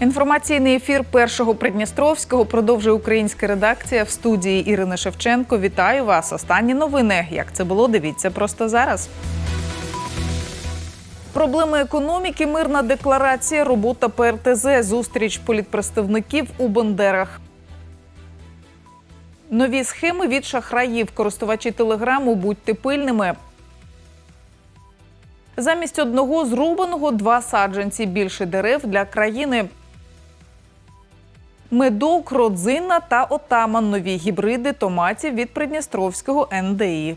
Інформаційний ефір першого Придністровського продовжує українська редакція в студії Ірини Шевченко. Вітаю вас. Останні новини. Як це було, дивіться просто зараз. Проблеми економіки, мирна декларація, робота ПРТЗ, зустріч політпредставників у Бендерах. Нові схеми від шахраїв. Користувачі телеграму будьте пильними. Замість одного зрубаного два саджанці більше дерев для країни. Медок, родзинна та отаман нові гібриди томатів від Придністровського НДІ.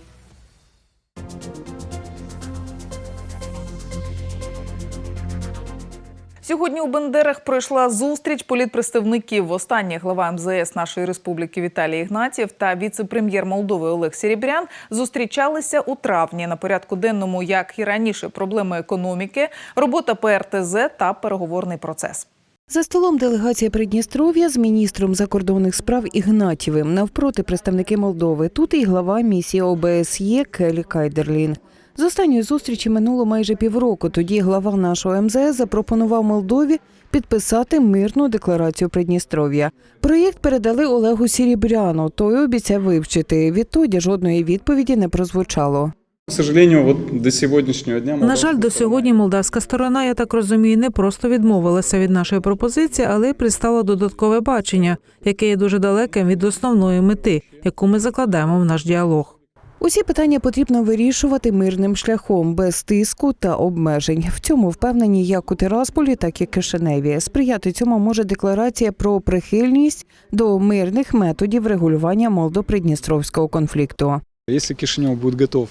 Сьогодні у Бендерах пройшла зустріч політпредставників. Востаннє глава МЗС нашої республіки Віталій Ігнатів та віце-прем'єр Молдови Олег Серебрян зустрічалися у травні. На порядку денному, як і раніше, проблеми економіки, робота ПРТЗ та переговорний процес. За столом делегація Придністров'я з міністром закордонних справ Ігнатівим. Навпроти представники Молдови. Тут і глава місії ОБСЄ Келі Кайдерлін. З останньої зустрічі минуло майже півроку. Тоді глава нашого МЗС запропонував Молдові підписати мирну декларацію Придністров'я. Проєкт передали Олегу Сірібряну. Той обіцяв вивчити. Відтоді жодної відповіді не прозвучало. К сожалению, вот до сегодняшнего дня... На жаль, до сьогодні молдавська сторона, я так розумію, не просто відмовилася від нашої пропозиції, але й пристала додаткове бачення, яке є дуже далеким від основної мети, яку ми закладаємо в наш діалог. Усі питання потрібно вирішувати мирним шляхом, без тиску та обмежень. В цьому впевнені як у Тирасполі, так і Кишиневі. Сприяти цьому може декларація про прихильність до мирних методів регулювання молдо-придністровського конфлікту. Если Кишинев будет готов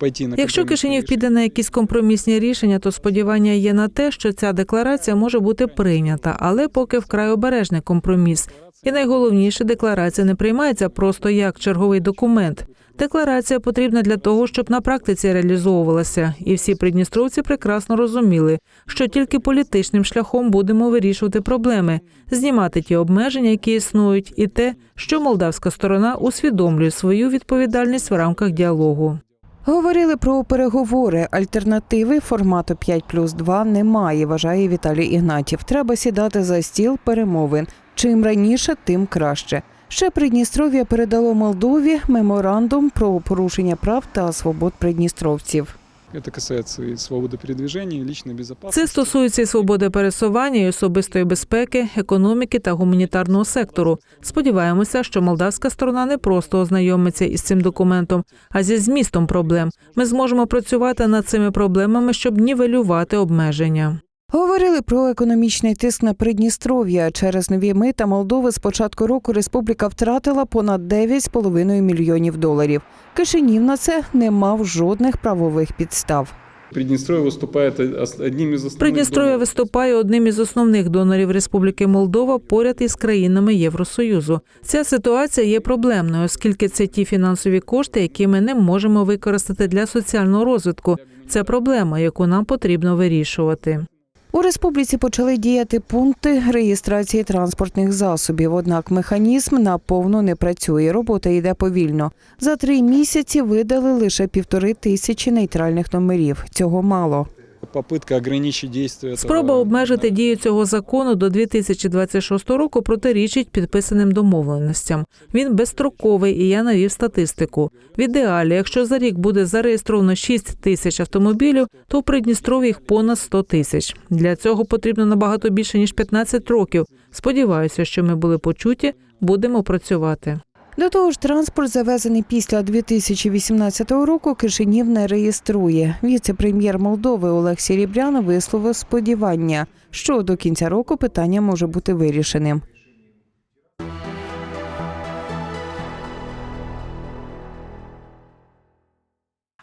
пойти на Якщо Кишинів піде на якісь компромісні рішення, то сподівання є на те, що ця декларація може бути прийнята, але поки вкрай обережний компроміс. І найголовніше, декларація не приймається просто як черговий документ. Декларація потрібна для того, щоб на практиці реалізовувалася, і всі придністровці прекрасно розуміли, що тільки політичним шляхом будемо вирішувати проблеми, знімати ті обмеження, які існують, і те, що молдавська сторона усвідомлює свою відповідальність в рамках діалогу. Говорили про переговори. Альтернативи формату 5 плюс 2 немає, вважає Віталій Ігнатів. Треба сідати за стіл перемовин. Чим раніше, тим краще. Ще Придністров'я передало Молдові меморандум про порушення прав та свобод придністровців. Это касается и свободы передвижения, и личной безопасности. Це стосується і свободи пересування, і особистої безпеки, економіки та гуманітарного сектору. Сподіваємося, що молдавська сторона не просто ознайомиться із цим документом, а зі змістом проблем. Ми зможемо працювати над цими проблемами, щоб нівелювати обмеження. Говорили про економічний тиск на Придністров'я. Через нові мита Молдови з початку року республіка втратила понад 9,5 мільйонів доларів. Кишинів на це не мав жодних правових підстав. Приднестровье выступает ос- одним из основных Придністров'я виступає одним із основних донорів Республіки Молдова поряд із країнами Євросоюзу. Ця ситуація є проблемною, оскільки це ті фінансові кошти, які ми не можемо використати для соціального розвитку. Це проблема, яку нам потрібно вирішувати. У республіці почали діяти пункти реєстрації транспортних засобів. Однак механізм наповну не працює. Робота йде повільно. За три місяці видали лише півтори тисячі нейтральних номерів. Цього мало. Попытка ограничить действие. Спроба обмежити дію цього закону до 2026 року протирічить підписаним домовленостям. Він безстроковий, і я навів статистику. В ідеалі, якщо за рік буде зареєстровано 6 тисяч автомобілів, то в Придністров'ї їх понад 100 тисяч. Для цього потрібно набагато більше ніж 15 років. Сподіваюся, що ми були почуті, будемо працювати. До того ж, транспорт, завезений після 2018 року, Кишинів не реєструє. Віце-прем'єр Молдови Олег Сірібрян висловив сподівання, що до кінця року питання може бути вирішеним.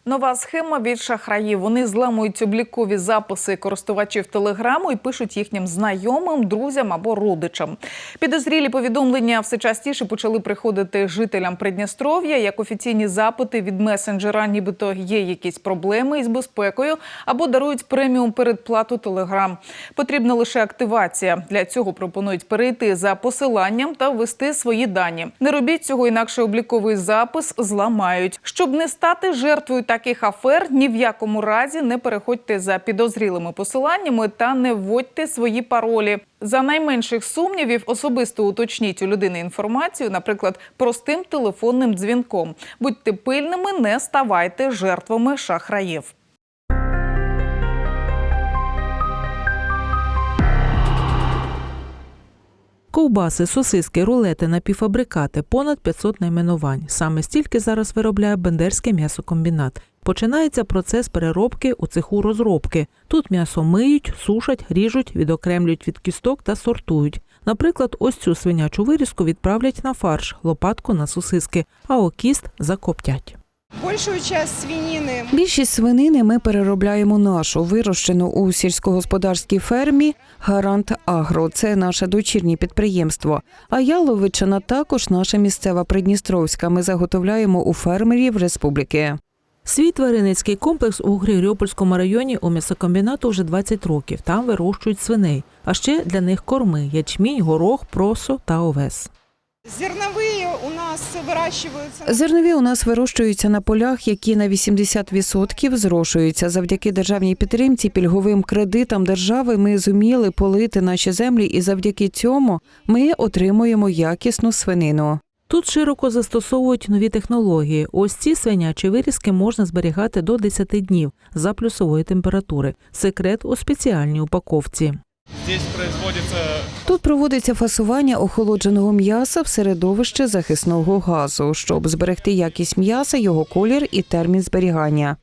Нова схема від шахраїв. Вони зламують облікові записи користувачів телеграму і пишуть їхнім знайомим, друзям або родичам. Підозрілі повідомлення все частіше почали приходити жителям Придністров'я як офіційні запити від месенджера, нібито є якісь проблеми із безпекою або дарують преміум передплату телеграм. Потрібна лише активація. Для цього пропонують перейти за посиланням та ввести свої дані. Не робіть цього, інакше обліковий запис зламають. Щоб не стати жертвою таких таких афер ні в якому разі не переходьте за підозрілими посиланнями та не вводьте свої паролі. За найменших сумнівів особисто уточніть у людини інформацію, наприклад, простим телефонним дзвінком. Будьте пильними, не ставайте жертвами шахраїв. Ковбаси, сосиски, рулети, напівфабрикати, понад 500 найменувань. Саме стільки зараз виробляє Бендерський м'ясокомбінат. Починається процес переробки у цеху розробки. Тут м'ясо миють, сушать, ріжуть, відокремлюють від кісток та сортують. Наприклад, ось цю свинячу вирізку відправлять на фарш, лопатку на сосиски, а окіст закоптять. Большую часть свинины Більшість свинини ми переробляємо нашу, вирощену у сільськогосподарській фермі Гарант Агро. Це наше дочірнє підприємство. А яловичина також наша місцева Придністровська. Ми заготовляємо у фермерів республіки. Свій тваринницький комплекс у Григоріопольському районі у м'ясокомбінату вже 20 років. Там вирощують свиней. А ще для них корми: ячмінь, горох, просо та овес. Зерновые у нас выращиваются. Зернові у нас вирощуються на полях, які на 80% зрошуються. Завдяки державній підтримці, пільговим кредитам держави ми зуміли полити наші землі, і завдяки цьому ми отримуємо якісну свинину. Тут широко застосовують нові технології. Ось ці свинячі вирізки можна зберігати до 10 днів за плюсової температури. Секрет у спеціальній упаковці. Тут проводиться фасування охолодженого м'яса в середовище захисного газу, щоб зберегти якість м'яса, його колір і термін зберігання.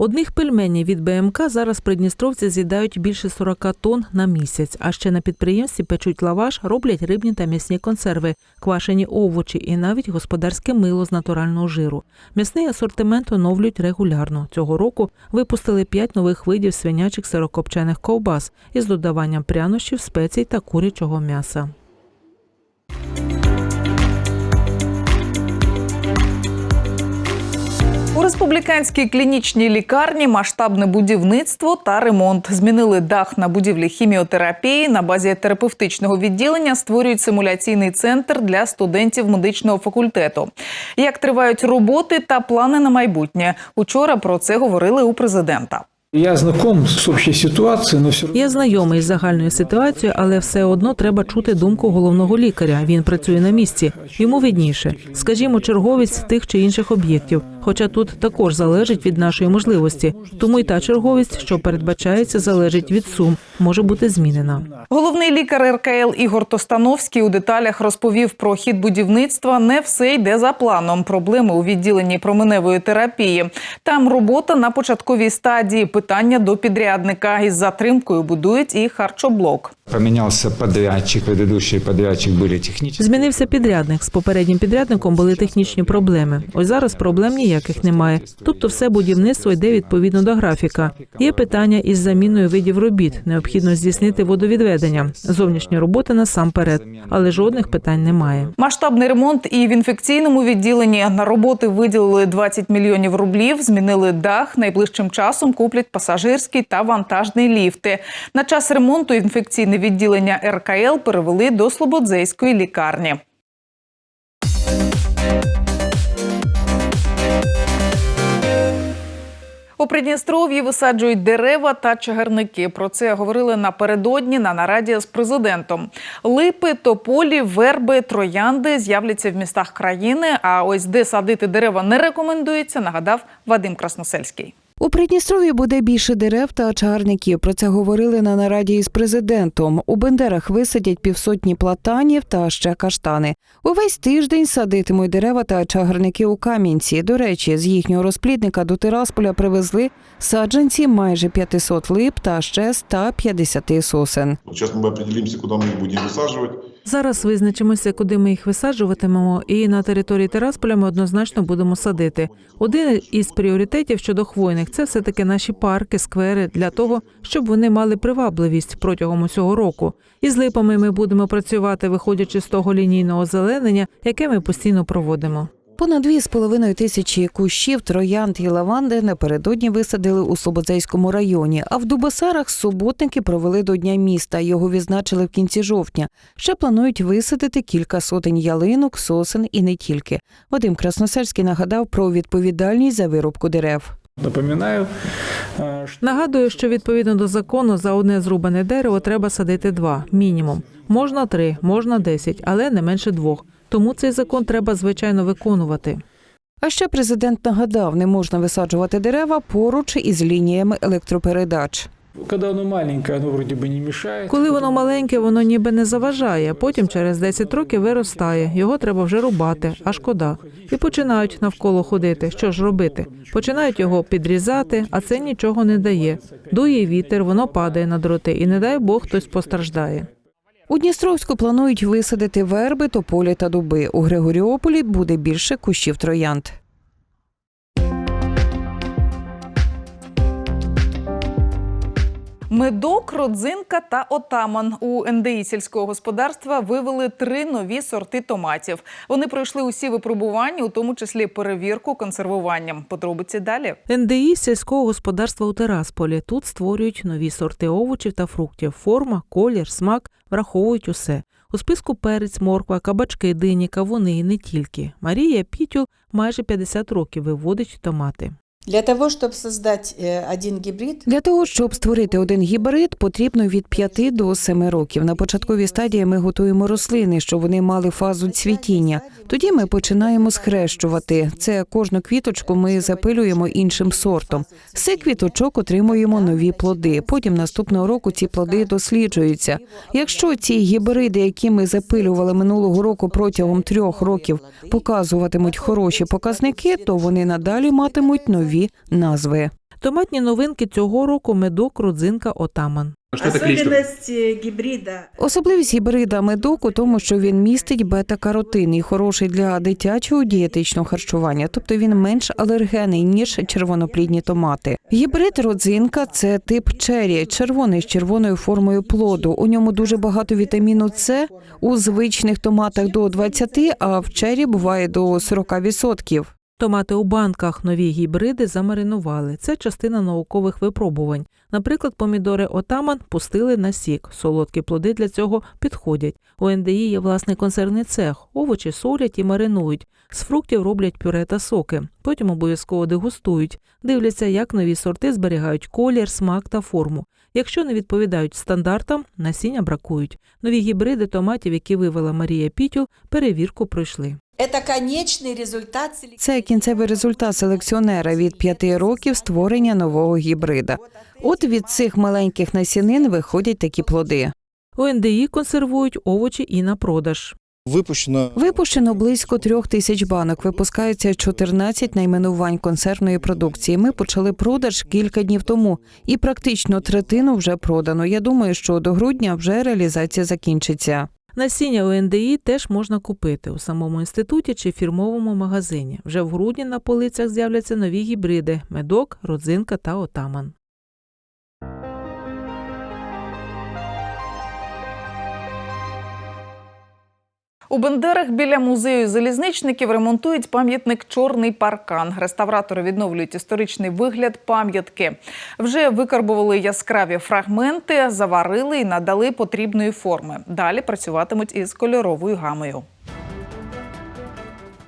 Одних пельменів від БМК зараз придністровці з'їдають більше 40 тонн на місяць. А ще на підприємстві печуть лаваш, роблять рибні та м'ясні консерви, квашені овочі і навіть господарське мило з натурального жиру. М'ясний асортимент оновлюють регулярно. Цього року випустили 5 нових видів свинячих сирокопчених ковбас із додаванням прянощів, спецій та курячого м'яса. У республіканській клінічній лікарні масштабне будівництво та ремонт. Змінили дах на будівлі хіміотерапії. На базі терапевтичного відділення створюють симуляційний центр для студентів медичного факультету. Як тривають роботи та плани на майбутнє? Учора про це говорили у президента. Я знаком с общей ситуацией, но все. Я знайомий з загальною ситуацією, але все одно треба чути думку головного лікаря. Він працює на місці. Йому видніше. Скажімо, черговість тих чи інших об'єктів. Хоча тут також залежить від нашої можливості. Тому і та черговість, що передбачається, залежить від сум, може бути змінена. Головний лікар РКЛ Ігор Тостановський у деталях розповів про хід будівництва. Не все йде за планом. Проблеми у відділенні променевої терапії. Там робота на початковій стадії. Питання до підрядника із затримкою будують і харчоблок. Поменялся подрядчик, предыдущий подрядчик были технические. Змінився підрядник. З попереднім підрядником були технічні проблеми. Ось зараз проблем ніяких немає. Тобто, все будівництво йде відповідно до графіка. Є питання із заміною видів робіт. Необхідно здійснити водовідведення, зовнішні роботи насамперед, але жодних питань немає. Масштабний ремонт і в інфекційному відділенні на роботи виділили 20 мільйонів рублів. Змінили дах. Найближчим часом куплять пасажирський та вантажний ліфти. На час ремонту інфекційне відділення РКЛ перевели до Слободзейської лікарні. У Придністров'ї висаджують дерева та чагарники. Про це говорили напередодні на нараді з президентом. Липи, тополі, верби, троянди з'являться в містах країни. А ось де садити дерева не рекомендується, нагадав Вадим Красносельський. У Придністров'ї буде більше дерев та чагарників. Про це говорили на нараді із президентом. У Бендерах висадять півсотні платанів та ще каштани. Увесь тиждень садитимуть дерева та чагарники у Кам'янці. До речі, з їхнього розплідника до Тирасполя привезли саджанці майже 500 лип та ще 150 сосен. Вот Сейчас мы определимся, куда мы их будем высаживать. Зараз визначимося, куди ми їх висаджуватимемо, і на території Терасполя ми однозначно будемо садити. Один із пріоритетів щодо хвойних це все таки наші парки, сквери для того, щоб вони мали привабливість протягом усього року. І з липами ми будемо працювати, виходячи з того лінійного озеленення, яке ми постійно проводимо. Понад дві з половиною тисячі кущів, троянд і лаванди напередодні висадили у Слободзейському районі. А в Дубосарах суботники провели до Дня міста. Його відзначили в кінці жовтня. Ще планують висадити кілька сотень ялинок, сосен і не тільки. Вадим Красносельський нагадав про відповідальність за вирубку дерев. Напоминаю, э, Нагадую, що відповідно до закону за одне зрубане дерево треба садити два мінімум. Можна три, можна десять, але не менше двох. Тому цей закон треба звичайно виконувати. А ще президент нагадав, не можна висаджувати дерева поруч із лініями електропередач. когда оно маленькое, оно вроде бы не мешает. Коли воно маленьке, воно ніби не заважає. Потім через 10 років виростає. Його треба вже рубати, а шкода. І починають навколо ходити. Що ж робити? Починають його підрізати, а це нічого не дає. Дує вітер, воно падає на дроти, і не дай Бог хтось постраждає. У Дністровську планують висадити верби, тополі та дуби. У Григоріополі буде більше кущів троянд. Медок, родзинка та отаман у НДІ сільського господарства вивели три нові сорти томатів. Вони пройшли усі випробування, у тому числі перевірку консервуванням. Подробиці далі. НДІ сільського господарства у Терасполі. Тут створюють нові сорти овочів та фруктів. Форма, колір, смак враховують усе. У списку перець, морква, кабачки, дині, кавуни і не тільки. Марія Пітюл майже 50 років виводить томати. Для того, чтобы создать э, один гибрид, Для того, щоб створити один гібрид, потрібно від 5 до 7 років. На початковій стадії ми готуємо рослини, щоб вони мали фазу цвітіння. Тоді ми починаємо схрещувати. Це кожну квіточку ми запилюємо іншим сортом. Цих квіточок отримуємо нові плоди. Потім наступного року ці плоди досліджуються. Якщо ці гібриди, які ми запилювали минулого року протягом трьох років, показуватимуть хороші показники, то вони надалі матимуть нові назви. Томатні новинки цього року медок, родзинка, отаман. особенность э, гибрида Особливість гібрида медок у тому, що він містить бета-каротин і хороший для дитячого дієтичного харчування, тобто він менш алергенний ніж червоноплідні томати. Гібрид родзинка це тип чері, червоний з червоною формою плоду. У ньому дуже багато вітаміну С. У звичних томатах до 20, а в чері буває до 40%. Томати у банках нові гібриди замаринували. Це частина наукових випробувань. Наприклад, помідори отаман пустили на сік. Солодкі плоди для цього підходять. У НДІ є власний консервний цех. Овочі солять і маринують. З фруктів роблять пюре та соки. Потім обов'язково дегустують. Дивляться, як нові сорти зберігають колір, смак та форму. Якщо не відповідають стандартам, насіння бракують. Нові гібриди томатів, які вивела Марія Пітюл, перевірку пройшли. Это конечный результат селекции. Це кінцевий результат селекціонера від 5 років створення нового гібрида. От від цих маленьких насінин виходять такі плоди. У НДІ консервують овочі і на продаж. Випущено Випущено близько трьох тисяч банок. Випускається 14 найменувань консервної продукції. Ми почали продаж кілька днів тому, і практично третину вже продано. Я думаю, що до грудня вже реалізація закінчиться. Насіння у НДІ теж можна купити у самому інституті чи фірмовому магазині. Вже в грудні на полицях з'являться нові гібриди: медок, родзинка та отаман. У Бендерах біля музею залізничників ремонтують пам'ятник Чорний паркан. Реставратори відновлюють історичний вигляд пам'ятки. Вже викарбували яскраві фрагменти, заварили і надали потрібної форми. Далі працюватимуть із кольоровою гамою.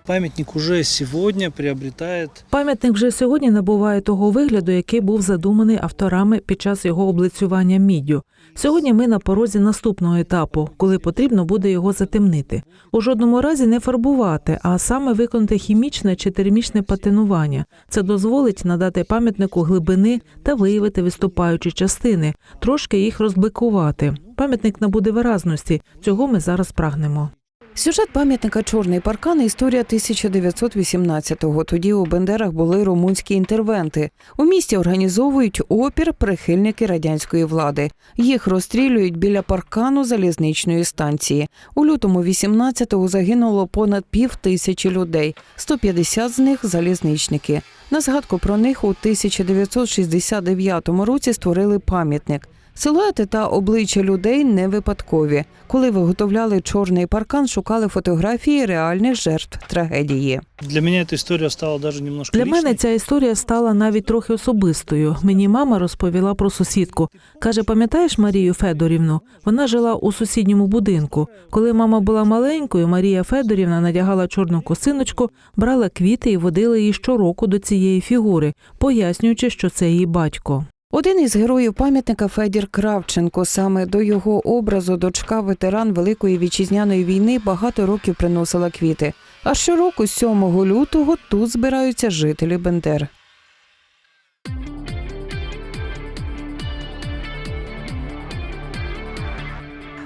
Памятник уже сегодня приобретает Пам'ятник вже сьогодні набуває того вигляду, який був задуманий авторами під час його облицювання міддю. Сьогодні ми на порозі наступного етапу, коли потрібно буде його затемнити. У жодному разі не фарбувати, а саме виконати хімічне чи термічне патинування. Це дозволить надати пам'ятнику глибини та виявити виступаючі частини, трошки їх розбликувати. Пам'ятник набуде виразності. Цього ми зараз прагнемо. Сюжет пам'ятника Чорний паркан історія 1918-го. Тоді у Бендерах були румунські інтервенти. У місті організовують опір прихильники радянської влади. Їх розстрілюють біля паркану залізничної станції. У лютому 18-го загинуло понад пів тисячі людей. 150 з них залізничники. На згадку про них у 1969 році створили пам'ятник. Силуети та обличчя людей не випадкові. Коли виготовляли чорний паркан, шукали фотографії реальних жертв трагедії. Для меня эта история стала даже немножко Для мене ця історія стала навіть трохи особистою. Мені мама розповіла про сусідку. Каже, пам'ятаєш Марію Федорівну? Вона жила у сусідньому будинку. Коли мама була маленькою, Марія Федорівна надягала чорну косиночку, брала квіти і водила її щороку до цієї фігури, пояснюючи, що це її батько. Один із героїв пам'ятника Федір Кравченко. Саме до його образу дочка ветеран Великої вітчизняної війни багато років приносила квіти. А щороку, 7 лютого, тут збираються жителі Бендер.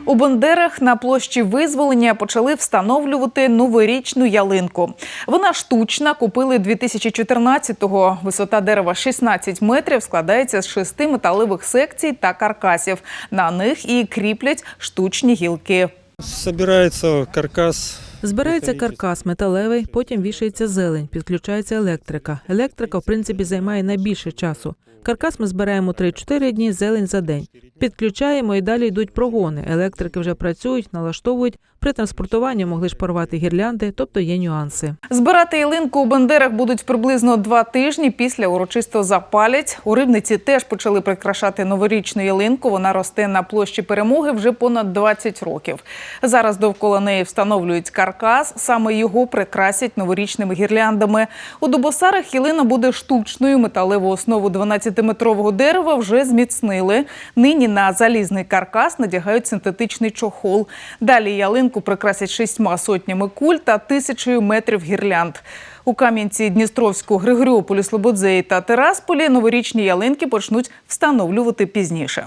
У Бендерах на площі визволення почали встановлювати новорічну ялинку. Вона штучна, купили 2014-го. Висота дерева 16 метрів, складається з шести металевих секцій та каркасів. На них і кріплять штучні гілки. Собирається каркас. Збирається каркас металевий, потім вішається зелень, підключається електрика. Електрика, в принципі, займає найбільше часу. Каркас ми збираємо 3-4 дні, зелень за день. Підключаємо і далі йдуть прогони. Електрики вже працюють, налаштовують. При транспортуванні могли ж порвати гірлянди, тобто є нюанси. Збирати ялинку у Бендерах будуть приблизно два тижні. Після урочисто запалять. У Рибниці теж почали прикрашати новорічну ялинку. Вона росте на площі перемоги вже понад 20 років. Зараз довкола неї встановлюють каркас. Саме його прикрасять новорічними гірляндами. У Дубосарах ялина буде штучною. Металеву основу 12-метрового дерева вже зміцнили. Нині на залізний каркас надягають синтетичний чохол. Далі ялинку прикрасять шістьма сотнями куль та тисячею метрів гірлянд. У Кам'янці, Дністровську, Григоріополі, Слободзеї та Терасполі новорічні ялинки почнуть встановлювати пізніше.